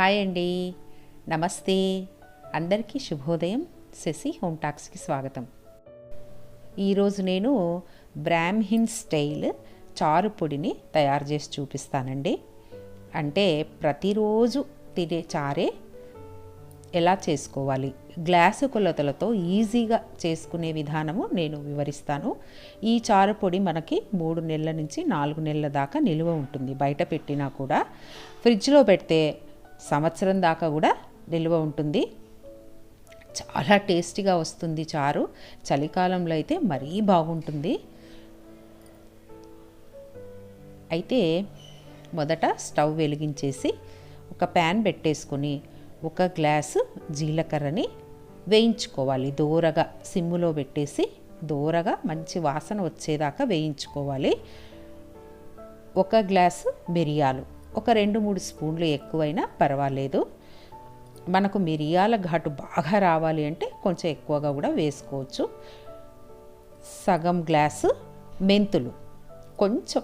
Hi అండి. నమస్తే. అందరికీ శుభోదయం. శశి హోమ్ టాక్స్కి స్వాగతం. ఈరోజు నేను బ్రాహ్మిన్ స్టైల్ చారు పొడిని తయారు చేసి చూపిస్తానండి. అంటే ప్రతిరోజు తినే చారే ఎలా చేసుకోవాలి? గ్లాసు కొలతలతో ఈజీగా చేసుకునే విధానము నేను వివరిస్తాను. ఈ చారు పొడి మనకి మూడు నెలల నుంచి నాలుగు నెలల దాకా నిలువ ఉంటుంది. బయట పెట్టినా కూడా. ఫ్రిడ్జ్లో పెడితే సంవత్సరం దాకా కూడా నిల్వ ఉంటుంది. చాలా టేస్టీగా వస్తుంది చారు. చలికాలంలో అయితే మరీ బాగుంటుంది. అయితే మొదట స్టవ్ వెలిగించేసి ఒక ప్యాన్ పెట్టేసుకొని ఒక గ్లాసు జీలకర్రని వేయించుకోవాలి. దూరగా సిమ్ములో పెట్టేసి దూరగా మంచి వాసన వచ్చేదాకా వేయించుకోవాలి. ఒక గ్లాసు మిరియాలు. ఒక రెండు మూడు స్పూన్లు ఎక్కువైనా పర్వాలేదు. మనకు మిరియాల ఘాటు బాగా రావాలి అంటే కొంచెం ఎక్కువగా కూడా వేసుకోవచ్చు. సగం గ్లాసు మెంతులు కొంచెం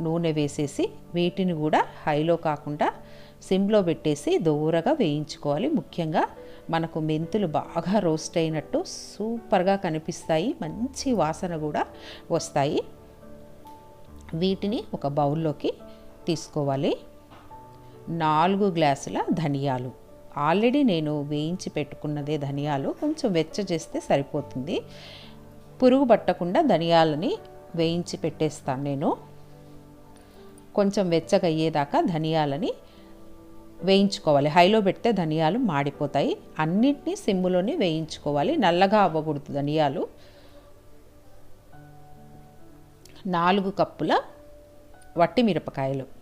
నూనె వేసేసి వీటిని కూడా హైలో కాకుండా సిమ్లో పెట్టేసి దూరగా వేయించుకోవాలి. ముఖ్యంగా మనకు మెంతులు బాగా రోస్ట్ అయినట్టు సూపర్గా కనిపిస్తాయి. మంచి వాసన కూడా వస్తాయి. వీటిని ఒక బౌల్లోకి తీసుకోవాలి. నాలుగు గ్లాసుల ధనియాలు. ఆల్రెడీ నేను వేయించి పెట్టుకున్నదే ధనియాలు. కొంచెం వెచ్చ చేస్తే సరిపోతుంది. పురుగు పట్టకుండా ధనియాలని వేయించి పెట్టేస్తాను నేను. కొంచెం వెచ్చగా అయ్యేదాకా ధనియాలని వేయించుకోవాలి. హైలో పెడితే ధనియాలు మాడిపోతాయి. అన్నింటినీ సిమ్ములోనే వేయించుకోవాలి. నల్లగా అవ్వకూడదు ధనియాలు. నాలుగు కప్పుల వట్టి మిరపకాయలు.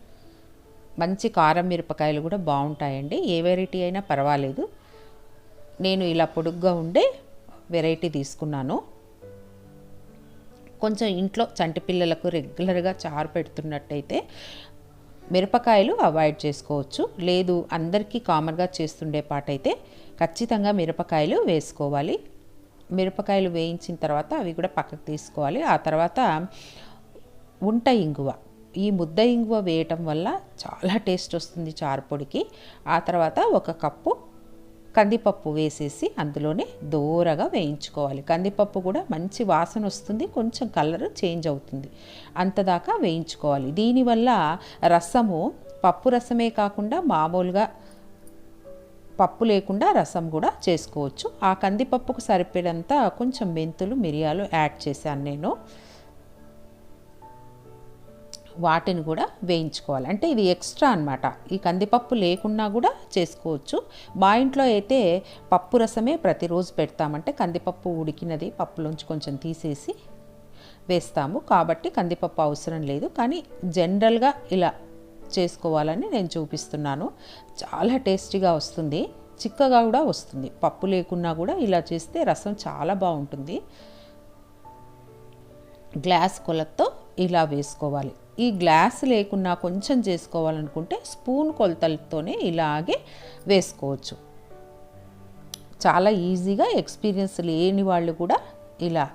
మంచి కారం మిరపకాయలు కూడా బాగుంటాయండి. ఏ వెరైటీ అయినా పర్వాలేదు. నేను ఇలా పొడుగ్గా ఉండే వెరైటీ తీసుకున్నాను. కొంచెం ఇంట్లో చంటి పిల్లలకు రెగ్యులర్గా చారు పెడుతున్నట్టయితే మిరపకాయలు అవాయిడ్ చేసుకోవచ్చు. లేదు అందరికీ కామన్గా చేస్తుండే పాటైతే ఖచ్చితంగా మిరపకాయలు వేసుకోవాలి. మిరపకాయలు వేయించిన తర్వాత అవి కూడా పక్కకు తీసుకోవాలి. ఆ తర్వాత ఉంట ఇంగువ. ఈ ముద్ద ఇంగువ వేయటం వల్ల చాలా టేస్ట్ వస్తుంది చారుపొడికి. ఆ తర్వాత ఒక కప్పు కందిపప్పు వేసేసి అందులోనే దూరగా వేయించుకోవాలి. కందిపప్పు కూడా మంచి వాసన వస్తుంది కొంచెం కలర్ చేంజ్ అవుతుంది. అంతదాకా వేయించుకోవాలి. దీనివల్ల రసము పప్పు రసమే కాకుండా మామూలుగా పప్పు లేకుండా రసం కూడా చేసుకోవచ్చు. ఆ కందిపప్పుకు సరిపడంత కొంచెం మెంతులు మిరియాలు యాడ్ చేశాను నేను. వాటిని కూడా వేయించుకోవాలి. అంటే ఇది ఎక్స్ట్రా అనమాట ఈ కందిపప్పు లేకున్నా కూడా చేసుకోవచ్చు. మా ఇంట్లో అయితే పప్పు రసమే ప్రతిరోజు పెడతామంటే కందిపప్పు ఉడికినది పప్పులోంచి కొంచెం తీసేసి వేస్తాము. కాబట్టి కందిపప్పు అవసరం లేదు. కానీ జనరల్గా ఇలా చేసుకోవాలని నేను చూపిస్తున్నాను. చాలా టేస్టీగా వస్తుంది. చిక్కగా కూడా వస్తుంది. పప్పు లేకున్నా కూడా ఇలా చేస్తే రసం చాలా బాగుంటుంది. గ్లాస్ కొలతో ఇలా వేసుకోవాలి. ఈ గ్లాస్ లేకున్నా కొంచెం చేసుకోవాలనుకుంటే స్పూన్ కొలతలతోనే ఇలాగే వేసుకోవచ్చు. చాలా ఈజీగా ఎక్స్పీరియన్స్ లేని వాళ్ళు కూడా ఇలా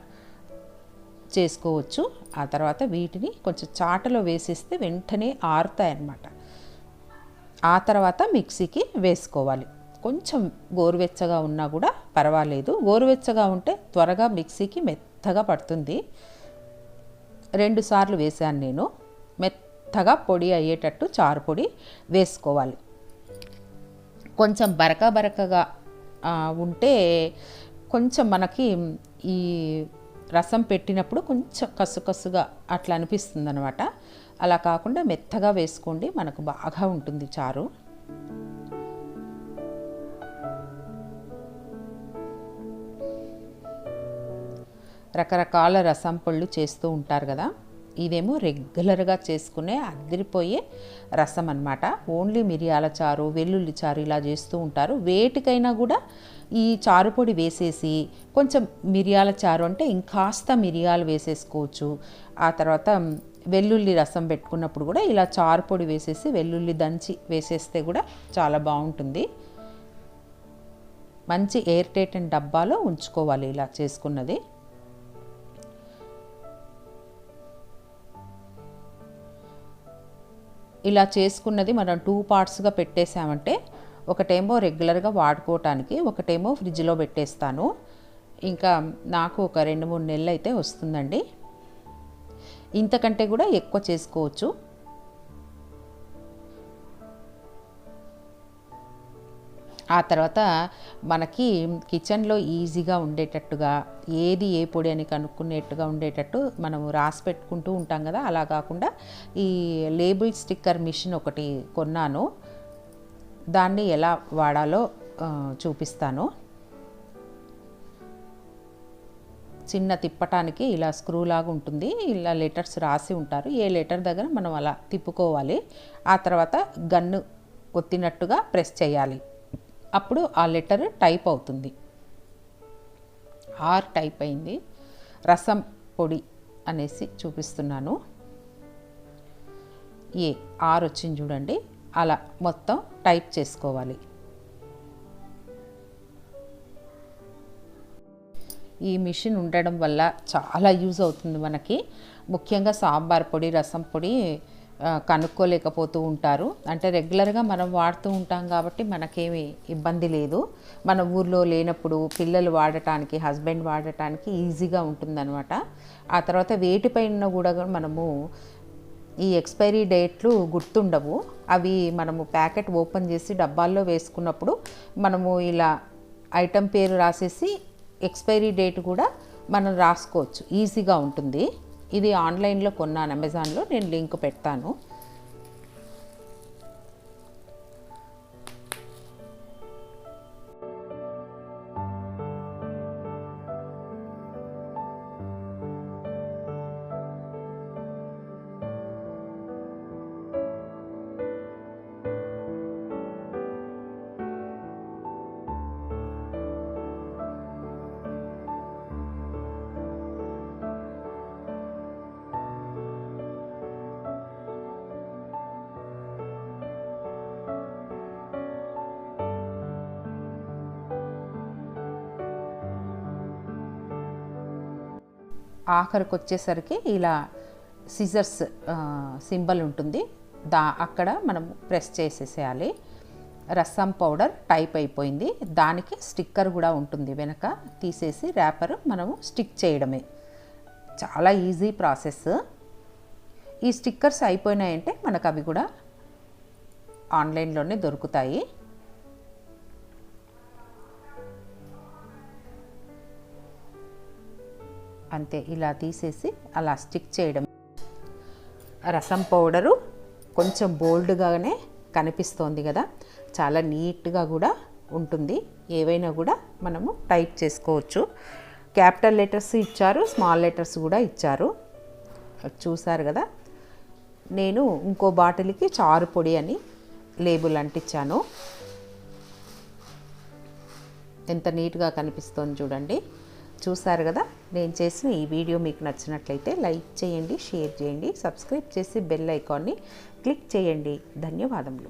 చేసుకోవచ్చు. ఆ తర్వాత వీటిని కొంచెం చాటలో వేసేస్తే వెంటనే ఆరుతాయి అన్నమాట ఆ తర్వాత మిక్సీకి వేసుకోవాలి. కొంచెం గోరువెచ్చగా ఉన్నా కూడా పర్వాలేదు. గోరువెచ్చగా ఉంటే త్వరగా మిక్సీకి మెత్తగా పడుతుంది. రెండు సార్లు వేసాను నేను. మెత్తగా పొడి అయ్యేటట్టు చారు పొడి వేసుకోవాలి. కొంచెం బరక బరకగా ఉంటే కొంచెం మనకి ఈ రసం పెట్టినప్పుడు కొంచెం కసుకసుగా అట్లా అనిపిస్తుంది అనమాట అలా కాకుండా మెత్తగా వేసుకోండి మనకు బాగా ఉంటుంది చారు. రకరకాల రసం పళ్ళు చేస్తూ ఉంటారు కదా. ఇదేమో రెగ్యులర్గా చేసుకునే అదిరిపోయే రసం అనమాట ఓన్లీ మిరియాల చారు వెల్లుల్లి చారు ఇలా చేస్తూ ఉంటారు. వేటికైనా కూడా ఈ చారు పొడి వేసేసి కొంచెం మిరియాల చారు అంటే ఇంకాస్త మిరియాలు వేసేసుకోవచ్చు. ఆ తర్వాత వెల్లుల్లి రసం పెట్టుకున్నప్పుడు కూడా ఇలా చారు పొడి వేసేసి వెల్లుల్లి దంచి వేసేస్తే కూడా చాలా బాగుంటుంది. మంచి ఎయిర్ టైట్ అండ్ డబ్బాలో ఉంచుకోవాలి ఇలా చేసుకున్నది. ఇలా చేసుకున్నది మనం టూ పార్ట్స్గా పెట్టేసామంటే ఒకటేమో రెగ్యులర్గా వాడుకోవటానికి ఒకటేమో ఫ్రిడ్జ్లో పెట్టేస్తాను. ఇంకా నాకు ఒక రెండు మూడు నెలలు అయితే వస్తుందండి. ఇంతకంటే కూడా ఎక్కువ చేసుకోవచ్చు. ఆ తర్వాత మనకి కిచెన్లో ఈజీగా ఉండేటట్టుగా ఏది ఏ పొడి అని కనుక్కునేట్టుగా ఉండేటట్టు మనం రాసి పెట్టుకుంటూ ఉంటాం కదా. అలా కాకుండా ఈ లేబుల్ స్టిక్కర్ మిషన్ ఒకటి కొన్నాను. దాన్ని ఎలా వాడాలో చూపిస్తాను. చిన్న తిప్పటానికి ఇలా స్క్రూ లాగా ఉంటుంది. ఇలా లెటర్స్ రాసి ఉంటారు. ఏ లెటర్ దగ్గర మనం అలా తిప్పుకోవాలి. ఆ తర్వాత గన్ను ఒత్తినట్టుగా ప్రెస్ చేయాలి. అప్పుడు ఆ లెటర్ టైప్ అవుతుంది. ఆర్ టైప్ అయింది. రసం పొడి అనేసి చూపిస్తున్నాను. ఏ ఆర్ వచ్చింది చూడండి. అలా మొత్తం టైప్ చేసుకోవాలి. ఈ మిషన్ ఉండడం వల్ల చాలా యూజ్ అవుతుంది మనకి. ముఖ్యంగా సాంబార్ పొడి రసం పొడి కనుక్కోలేకపోతూ ఉంటారు. అంటే రెగ్యులర్గా మనం వాడుతూ ఉంటాం కాబట్టి మనకేమి ఇబ్బంది లేదు. మన ఊర్లో లేనప్పుడు పిల్లలు వాడటానికి హస్బెండ్ వాడటానికి ఈజీగా ఉంటుందన్నమాట. ఆ తర్వాత వేటిపైన కూడా మనము ఈ ఎక్స్పైరీ డేట్లు గుర్తుండవు. అవి మనము ప్యాకెట్ ఓపెన్ చేసి డబ్బాల్లో వేసుకున్నప్పుడు మనము ఇలా ఐటెం పేరు రాసేసి ఎక్స్పైరీ డేట్ కూడా మనం రాసుకోవచ్చు. ఈజీగా ఉంటుంది. ఇది ఆన్లైన్లో కొన్నాను అమెజాన్లో నేను లింక్ పెడతాను. ఆఖరికి వచ్చేసరికి ఇలా సిజర్స్ సింబల్ ఉంటుంది. దా అక్కడ మనం ప్రెస్ చేసేసేయాలి. రసం పౌడర్ టైప్ అయిపోయింది. దానికి స్టిక్కర్ కూడా ఉంటుంది వెనక. తీసేసి ర్యాపర్ మనము స్టిక్ చేయడమే. చాలా ఈజీ ప్రాసెస్ ఈ స్టిక్కర్స్ అయిపోయినాయంటే మనకు అవి కూడా ఆన్లైన్లోనే దొరుకుతాయి. అంతే ఇలా తీసేసి అలా స్టిక్ చేయడం. రసం పౌడరు కొంచెం బోల్డ్గానే కనిపిస్తోంది కదా. చాలా నీట్గా కూడా ఉంటుంది. ఏవైనా కూడా మనము టైప్ చేసుకోవచ్చు. క్యాపిటల్ లెటర్స్ ఇచ్చారు స్మాల్ లెటర్స్ కూడా ఇచ్చారు. చూసారు కదా. నేను ఇంకో బాటిల్కి చారు పొడి అని లేబుల్ అంటించాను. ఎంత నీట్గా కనిపిస్తోంది చూడండి. చూసారు కదా? నేను చేసిన ఈ వీడియో మీకు నచ్చినట్లయితే లైక్ చేయండి షేర్ చేయండి సబ్స్క్రైబ్ చేసి బెల్ ఐకాన్ని క్లిక్ చేయండి. ధన్యవాదములు.